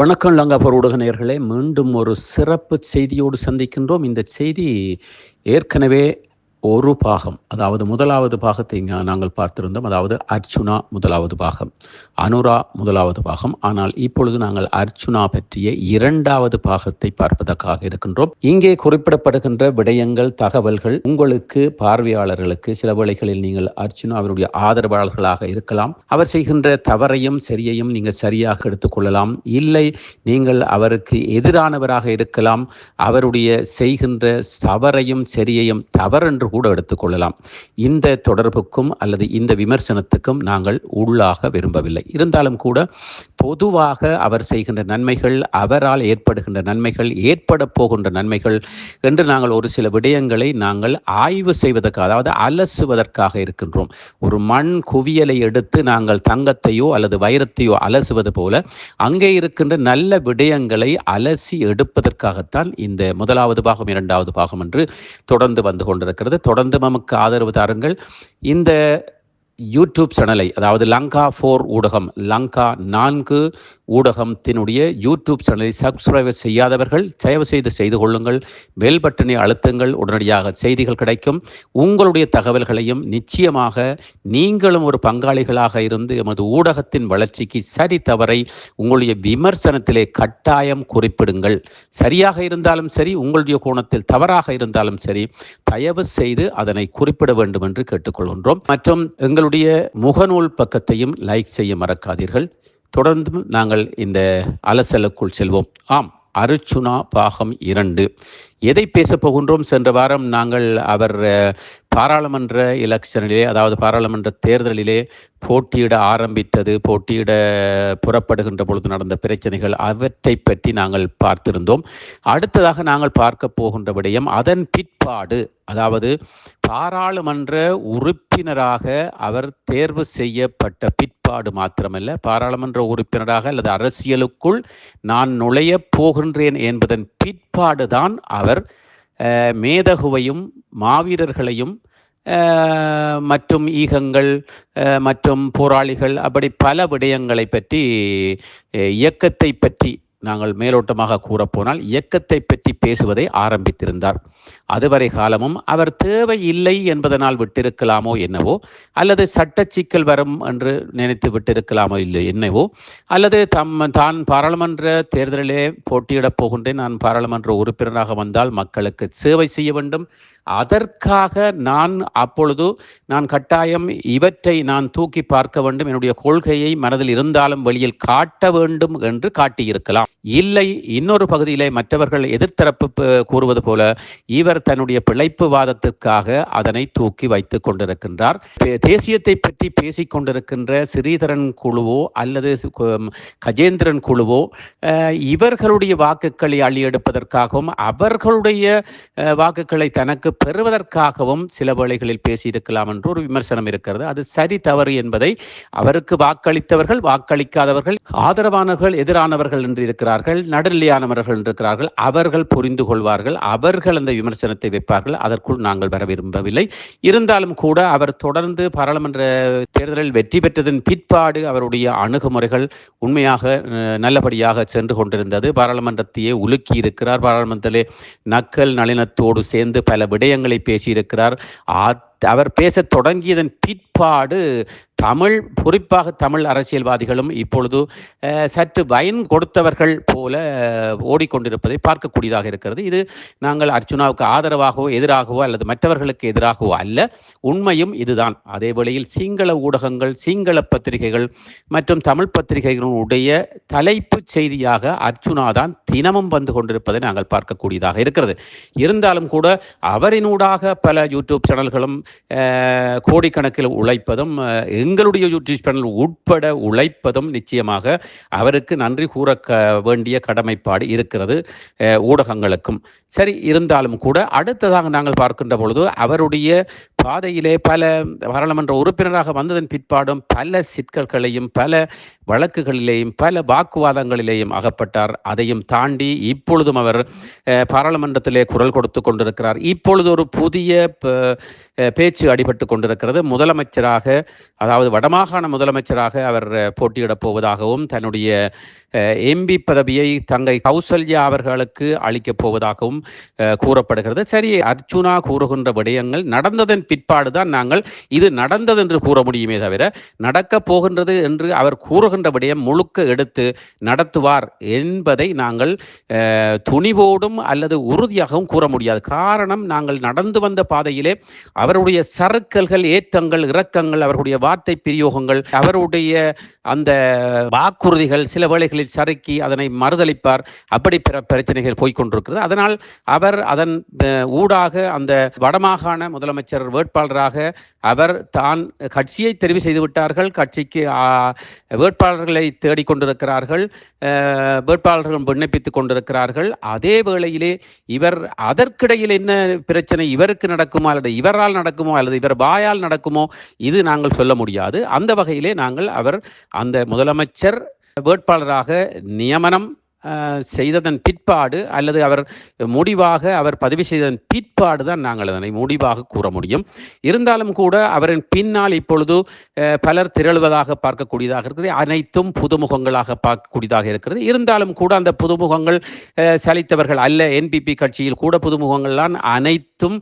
வணக்கம் லங்காபுர ஊடக நேர்களே மீண்டும் ஒரு சிறப்பு செய்தியோடு சந்திக்கின்றோம். இந்த செய்தி ஏற்கனவே ஒரு பாகம் அதாவது முதலாவது பாகத்தை இங்கே நாங்கள் பார்த்திருந்தோம். அதாவது அர்ச்சுனா முதலாவது பாகம் அனுரா முதலாவது பாகம். ஆனால் இப்பொழுது நாங்கள் அர்ச்சுனா பற்றிய இரண்டாவது பாகத்தை பார்ப்பதற்காக இருக்கின்றோம். இங்கே குறிப்பிடப்படுகின்ற விடயங்கள் தகவல்கள் உங்களுக்கு பார்வையாளர்களுக்கு சில வேளைகளில் நீங்கள் அர்ச்சுனாவினுடைய ஆதரவாளர்களாக இருக்கலாம். அவர் செய்கின்ற தவறையும் சரியையும் நீங்கள் சரியாக எடுத்துக்கொள்ளலாம் இல்லை நீங்கள் அவருக்கு எதிரானவராக இருக்கலாம். அவருடைய செய்கின்ற தவறையும் சரியையும் தவறென்று கூட எடுத்துக்கொள்ளலாம். இந்த தொடர்புக்கும் அல்லது இந்த விமர்சனத்துக்கும் நாங்கள் உள்ளாக விரும்பவில்லை. இருந்தாலும் கூட பொதுவாக அவர் செய்கின்ற நன்மைகள் அவரால் ஏற்படுகின்ற நன்மைகள் ஏற்பட போகின்ற நன்மைகள் என்று நாங்கள் ஒரு சில விடயங்களை நாங்கள் ஆய்வு செய்வதற்காக அதாவது அலசுவதற்காக இருக்கின்றோம். ஒரு மண் குவியலை எடுத்து நாங்கள் தங்கத்தையோ அல்லது வைரத்தையோ அலசுவது போல அங்கே இருக்கின்ற நல்ல விடயங்களை அலசி எடுப்பதற்காகத்தான் இந்த முதலாவது பாகம் இரண்டாவது பாகம் என்று தொடர்ந்து வந்து கொண்டிருக்கிறது. தொடர்ந்து நமக்கு ஆதரவு தாருங்கள். இந்த யூடியூப் சேனலை அதாவது லங்கா ஃபோர் ஊடகம் லங்கா நான்கு ஊடகத்தினுடைய யூடியூப் சேனலை சப்ஸ்கிரைப் செய்யாதவர்கள் தயவு செய்து செய்து கொள்ளுங்கள். பெல் பட்டனை அழுத்துங்கள். உடனடியாக செய்திகள் கிடைக்கும். உங்களுடைய தகவல்களையும் நிச்சயமாக நீங்களும் ஒரு பங்காளிகளாக இருந்து எமது ஊடகத்தின் வளர்ச்சிக்கு சரி தவறை உங்களுடைய விமர்சனத்திலே கட்டாயம் குறிப்பிடுங்கள். சரியாக இருந்தாலும் சரி உங்களுடைய கோணத்தில் தவறாக இருந்தாலும் சரி தயவு செய்து அதனை குறிப்பிட வேண்டும் என்று கேட்டுக்கொள்கின்றோம். மற்றும் எங்களுடைய முகநூல் பக்கத்தையும் லைக் செய்ய மறக்காதீர்கள். தொடர்ந்து நாங்கள் இந்த அலசலுக்குள் செல்வோம். ஆம் அருச்சுனா பாகம் இரண்டு. எதை பேசப் போகின்றோம்? சென்ற வாரம் நாங்கள் அவர் பாராளுமன்ற எலெக்ஷனிலே அதாவது பாராளுமன்ற தேர்தலிலே போட்டியிட ஆரம்பித்தது போட்டியிட புறப்படுகின்ற பொழுது நடந்த பிரச்சனைகள் அவற்றை பற்றி நாங்கள் பார்த்திருந்தோம். அடுத்ததாக நாங்கள் பார்க்க போகின்ற விடயம் அதன் பிற்பாடு அதாவது பாராளுமன்ற உறுப்பினராக அவர் தேர்வு செய்யப்பட்ட பிற்பாடு மாத்திரமல்ல பாராளுமன்ற உறுப்பினராக அல்லது அரசியலுக்குள் நான் நுழையப் போகின்றேன் என்பதன் பிற்பாடுதான் அவர் மேதகுவையும் மாவீரர்களையும் மற்றும் ஈகங்கள் மற்றும் போராளிகள் அப்படி பல விடயங்களை பற்றி இயக்கத்தை பற்றி நாங்கள் மேலோட்டமாக கூறப்போனால் இயக்கத்தை பற்றி பேசுவதை ஆரம்பித்திருந்தார். அதுவரை காலமும் அவர் தேவை இல்லை என்பதனால் விட்டிருக்கலாமோ என்னவோ அல்லது சட்ட சிக்கல் வரும் என்று நினைத்து விட்டிருக்கலாமோ இல்லை என்னவோ அல்லது தம் தான் பாராளுமன்ற தேர்தலிலே போட்டியிடப் போகின்றேன் நான் பாராளுமன்ற உறுப்பினராக வந்தால் மக்களுக்கு சேவை செய்ய வேண்டும் அதற்காக நான் அப்பொழுது நான் கட்டாயம் இவற்றை நான் தூக்கி பார்க்க வேண்டும். என்னுடைய கொள்கையை மனதில் இருந்தாலும் வெளியில் காட்ட வேண்டும் என்று காட்டியிருக்கலாம். இல்லை இன்னொரு பகுதியிலே மற்றவர்கள் எதிர்த்தரப்பு கூறுவது போல இவர் தன்னுடைய பிழைப்பு வாதத்திற்காக அதனை தூக்கி வைத்துக் கொண்டிருக்கின்றார். பே- தேசியத்தை பற்றி பேசிக் கொண்டிருக்கின்ற ஸ்ரீதரன் குழுவோ அல்லது கஜேந்திரன் குழுவோ இவர்களுடைய வாக்குகளை அள்ளி எடுப்பதற்காகவும் அவர்களுடைய வாக்குகளை தனக்கு பெறுவதற்காகவும் சில வேளைகளில் பேசியிருக்கலாம் என்று ஒரு விமர்சனம் இருக்கிறது. அது சரி தவறு என்பதை அவருக்கு வாக்களித்தவர்கள் வாக்களிக்காதவர்கள் ஆதரவானவர்கள் எதிரானவர்கள் என்று இருக்கிறார்கள் நடுநிலையானவர்கள் என்று இருக்கிறார்கள் அவர்கள் புரிந்து கொள்வார்கள் அவர்கள் அந்த விமர்சனத்தை வைப்பார்கள். அதற்குள் நாங்கள் வர விரும்பவில்லை. இருந்தாலும் கூட அவர் தொடர்ந்து பாராளுமன்ற தேர்தலில் வெற்றி பெற்றதன் பிற்பாடு அவருடைய அணுகுமுறைகள் உண்மையாக அஹ், நல்லபடியாக சென்று கொண்டிருந்தது. பாராளுமன்றத்தையே உலுக்கி இருக்கிறார் பாராளுமன்றத்திலே நக்கல் நளினத்தோடு சேர்ந்து பல விடயங்களை பேசியிருக்கிறார். ஆத் அவர் பேசத் தொடங்கியதன் பிற்பாடு தமிழ் குறிப்பாக தமிழ் அரசியல்வாதிகளும் இப்பொழுது சற்று பயன் கொடுத்தவர்கள் போல ஓடிக்கொண்டிருப்பதை பார்க்கக்கூடியதாக இருக்கிறது. இது நாங்கள் அர்ச்சுனாவுக்கு ஆதரவாகவோ எதிராகவோ அல்லது மற்றவர்களுக்கு எதிராகவோ அல்ல. உண்மையும் இதுதான். அதே வேளையில் சிங்கள ஊடகங்கள் சிங்கள பத்திரிகைகள் மற்றும் தமிழ் பத்திரிகைகளுடைய தலைப்புச் செய்தியாக அர்ச்சுனா தான் தினமும் வந்து கொண்டிருப்பதை நாங்கள் பார்க்கக்கூடியதாக இருக்கிறது. இருந்தாலும் கூட அவரினூடாக பல யூடியூப் சேனல்களும் கோடிக்கணக்கில் உழைப்பதும் எங்களுடைய யூடியூப் சேனல் உட்பட உழைப்பதும் நிச்சயமாக அவருக்கு நன்றி கூற க வேண்டிய கடமைப்பாடு இருக்கிறது ஊடகங்களுக்கும். சரி இருந்தாலும் கூட அடுத்ததாக நாங்கள் பார்க்கின்ற பொழுது அவருடைய பாதையிலே பல பாராளுமன்ற உறுப்பினராக வந்ததன் பிற்பாடும் பல சிக்கல்களையும் பல வழக்குகளிலேயும் பல வாக்குவாதங்களிலேயும் அகப்பட்டார். அதையும் தாண்டி இப்பொழுதும் அவர் பாராளுமன்றத்திலே குரல் கொடுத்து கொண்டிருக்கிறார். இப்பொழுது ஒரு புதிய ப- பேச்சு அடிபட்டு கொண்டிருக்கிறது. முதலமைச்சராக அதாவது வடமாகாண முதலமைச்சராக அவர் போட்டியிடப் போவதாகவும் தன்னுடைய எம்பி பதவியை தங்கை கௌசல்யா அவர்களுக்கு அளிக்கப் போவதாகவும் கூறப்படுகிறது. சரி அர்ச்சுனா கூறுகின்ற விடயங்கள் நடந்ததன் பிற்பாடுதான் நாங்கள் இது நடந்தது என்று கூற முடியுமே தவிர நடக்கப் போகின்றது என்று அவர் கூறுகின்ற விடயம் முழுக்க எடுத்து நடத்துவார் என்பதை நாங்கள் துணிவோடும் அல்லது உறுதியாகவும் கூற முடியாது. காரணம் நாங்கள் நடந்து வந்த பாதையிலே அவருடைய சறுக்கல்கள் ஏற்றங்கள் இறக்கங்கள் அவருடைய வார்த்தை பிரயோகங்கள் அவருடைய அந்த வாக்குறுதிகள் சில வேளைகளில் சறுக்கி அதனை மறுதளிப்பார். அப்படி பிற பிரச்சனைகள் போய்கொண்டிருக்கிறது அதனால் அவர் அதன் ஊடாக அந்த வடமாகாண முதலமைச்சர் வேட்பாளராக அவர் தான் கட்சியை தெரிவு செய்து விட்டார்கள். கட்சிக்கு வேட்பாளர்களை தேடிக்கொண்டிருக்கிறார்கள் வேட்பாளர்கள் விண்ணப்பித்துக் கொண்டிருக்கிறார்கள். அதே வேளையிலே இவர் அதற்கிடையில் என்ன பிரச்சனை? இவருக்கு நடக்குமோ? அல்லது இவரால் நடக்குமோ? அல்லது இவர் வாயால் நடக்குமோ? இது நாங்கள் சொல்ல முடியாது. அந்த வகையிலே நாங்கள் அவர் அந்த முதலமைச்சர் வேட்பாளராக நியமனம் செய்ததன் பிற்பாடு அல்லது அவர் முடிவாக அவர் பதிவு செய்ததன் பிற்பாடு தான் நாங்கள் அதனை முடிவாக கூற முடியும். இருந்தாலும் கூட அவரின் பின்னால் இப்பொழுது பலர் திரளுவதாக பார்க்கக்கூடியதாக இருக்கிறது அனைத்தும் புதுமுகங்களாக பார்க்கக்கூடியதாக இருக்கிறது. இருந்தாலும் கூட அந்த புதுமுகங்கள் சலித்தவர்கள் அல்ல. என்பிபி கட்சியில் கூட புதுமுகங்கள்லாம் அனைத்தும்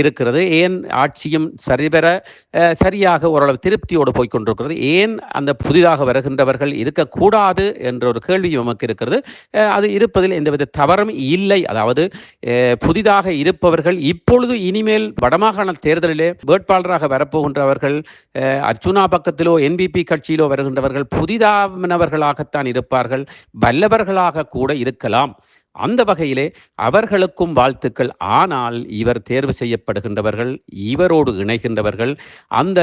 இருக்கிறது. ஏன் ஆட்சியும் சரிபெற சரியாக ஓரளவு திருப்தியோடு போய்க்கொண்டிருக்கிறது ஏன் அந்த புதிதாக வருகின்றவர்கள் இருக்கக்கூடாது என்ற ஒரு கேள்வி நமக்கு இருக்கிறது. அது இருப்பதில் எந்தவித தவறும் இல்லை. அதாவது புதிதாக இருப்பவர்கள் இப்பொழுது இனிமேல் வடமாகாண தேர்தலிலே வேட்பாளராக வரப்போகின்றவர்கள் அர்ஜுனா பக்கத்திலோ என்பிபி கட்சியிலோ வருகின்றவர்கள் புதிதானவர்களாகத்தான் இருப்பார்கள். வல்லவர்களாக கூட இருக்கலாம். அந்த வகையிலே அவர்களுக்கும் வாழ்த்துக்கள். ஆனால் இவர் தேர்வு செய்யப்படுகின்றவர்கள் இவரோடு இணைகின்றவர்கள் அந்த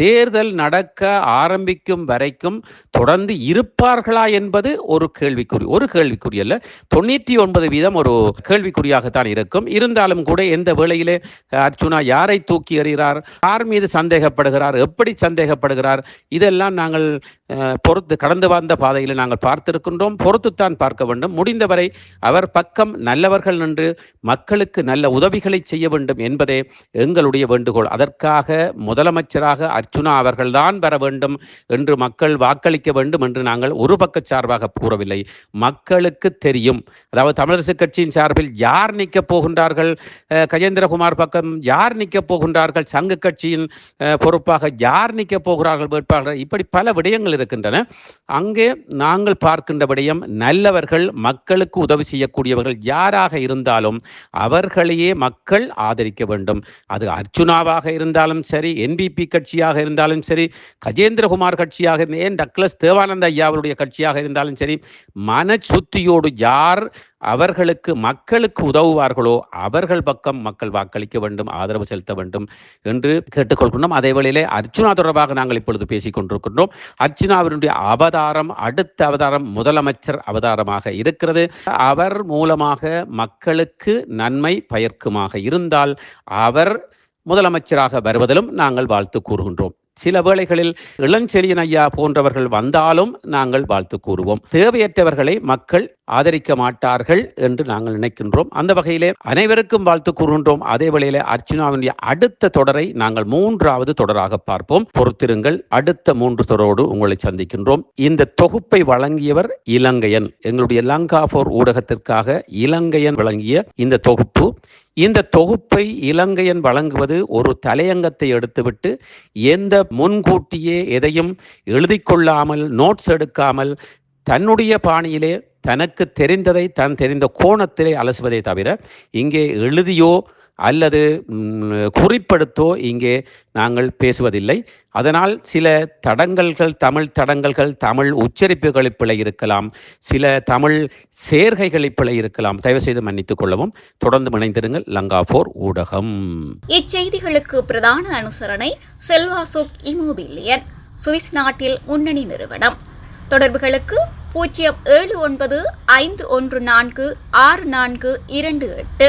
தேர்தல் நடக்க ஆரம்பிக்கும் வரைக்கும் தொடர்ந்து இருப்பார்களா என்பது ஒரு கேள்விக்குறி ஒரு கேள்விக்குறி அல்ல. தொண்ணூற்றி ஒன்பது வீதம் ஒரு கேள்விக்குறியாகத்தான் இருக்கும். இருந்தாலும் கூட எந்த வேளையிலே அர்ச்சுனா யாரை தூக்கி எறிகிறார் யார் மீது சந்தேகப்படுகிறார் எப்படி சந்தேகப்படுகிறார் இதெல்லாம் நாங்கள் பொறுத்து கடந்து வந்த பாதையில் நாங்கள் பார்த்திருக்கின்றோம். பொறுத்துத்தான் பார்க்க வேண்டும். முடிந்தவரை அவர் அவர் பக்கம் நல்லவர்கள் நின்று மக்களுக்கு நல்ல உதவிகளை செய்ய வேண்டும் என்பதே எங்களுடைய வேண்டுகோள். அதற்காக முதலமைச்சராக அர்ச்சுனா அவர்கள்தான் வர வேண்டும் என்று மக்கள் வாக்களிக்க வேண்டும் என்று நாங்கள் ஒரு பக்க சார்பாக கூறவில்லை. மக்களுக்கு தெரியும். அதாவது தமிழரசு கட்சியின் சார்பில் யார் நிற்கப் போகின்றார்கள்? கஜேந்திரகுமார் பக்கம் யார் நிற்கப் போகின்றார்கள்? சங்க கட்சியின் பொறுப்பாக யார் நிற்கப் போகிறார்கள் வேட்பாளர்கள் இப்படி பல விடயங்கள் இருக்கின்றன. அங்கே நாங்கள் பார்க்கின்ற விடயம் நல்லவர்கள் மக்களுக்கு உதவி செய்யக்கூடியவர்கள் யாராக இருந்தாலும் அவர்களையே மக்கள் ஆதரிக்க வேண்டும். அது அர்ச்சுனாவாக இருந்தாலும் சரி என்பிபி கட்சியாக இருந்தாலும் சரி கஜேந்திரகுமார் கட்சியாக ஏன் டக்ளஸ் தேவானந்த ஐயாவுடைய கட்சியாக இருந்தாலும் சரி மனச்சுத்தியோடு யார் அவர்களுக்கு மக்களுக்கு உதவுவார்களோ அவர்கள் பக்கம் மக்கள் வாக்களிக்க வேண்டும் ஆதரவு செலுத்த வேண்டும் என்று கேட்டுக்கொள்கின்றோம். அதே வேளையிலே அர்ச்சுனா தொடர்பாக நாங்கள் இப்பொழுது பேசிக் கொண்டிருக்கின்றோம். அர்ச்சுனாவினுடைய அவதாரம் அடுத்த அவதாரம் முதலமைச்சர் அவதாரமாக இருக்கிறது. அவர் மூலமாக மக்களுக்கு நன்மை பயர்க்குமாக இருந்தால் அவர் முதலமைச்சராக வருவதிலும் நாங்கள் வாழ்த்து கூறுகின்றோம். சில வேளைகளில் இளஞ்செழியன் ஐயா போன்றவர்கள் வந்தாலும் நாங்கள் வாழ்த்து கூறுவோம். தேவையற்றவர்களை மக்கள் ஆதரிக்க மாட்டார்கள் என்று நாங்கள் நினைக்கின்றோம். அந்த வகையிலே அனைவருக்கும் வாழ்த்து கூறுகின்றோம். அதே வேளையிலே அர்ச்சுனாவினுடைய அடுத்த தொடரை நாங்கள் மூன்றாவது தொடராக பார்ப்போம். பொறுத்திருங்கள். அடுத்த மூன்று தொடரோடு உங்களை சந்திக்கின்றோம். இந்த தொகுப்பை வழங்கியவர் இலங்கையன். எங்களுடைய லங்கா போர் ஊடகத்திற்காக இலங்கையன் வழங்கிய இந்த தொகுப்பு இந்த தொகுப்பை இலங்கையன் வழங்குவது ஒரு தலையங்கத்தை எடுத்துவிட்டு எந்த முன்கூட்டியே எதையும் எழுதி கொள்ளாமல் நோட்ஸ் எடுக்காமல் தன்னுடைய பாணியிலே தனக்கு தெரிந்ததை தன் தெரிந்த கோணத்திலே அலசுவதை தவிர இங்கே எழுதியோ அல்லது குறிப்பெடுத்தோ இங்கே நாங்கள் பேசுவதில்லை. அதனால் சில தடங்கல்கள் தமிழ் தடங்கல்கள் தமிழ் உச்சரிப்புகளில் பிழை இருக்கலாம். சில தமிழ் சேர்கைகளில் பிழை இருக்கலாம். தயவு செய்து மன்னித்துக் கொள்ளவும். தொடர்ந்து இணைந்திருங்கள் லங்கா போர் ஊடகம். இச்செய்திகளுக்கு பிரதான அனுசரணை செல்வா சுக் இமோபிலியன் சுவிஸ் நாட்டில் முன்னணி நிறுவனம். தொடர்புகளுக்கு பூஜ்ஜியம் ஏழு ஒன்பது ஐந்து ஒன்று நான்கு ஆறு நான்கு இரண்டு எட்டு.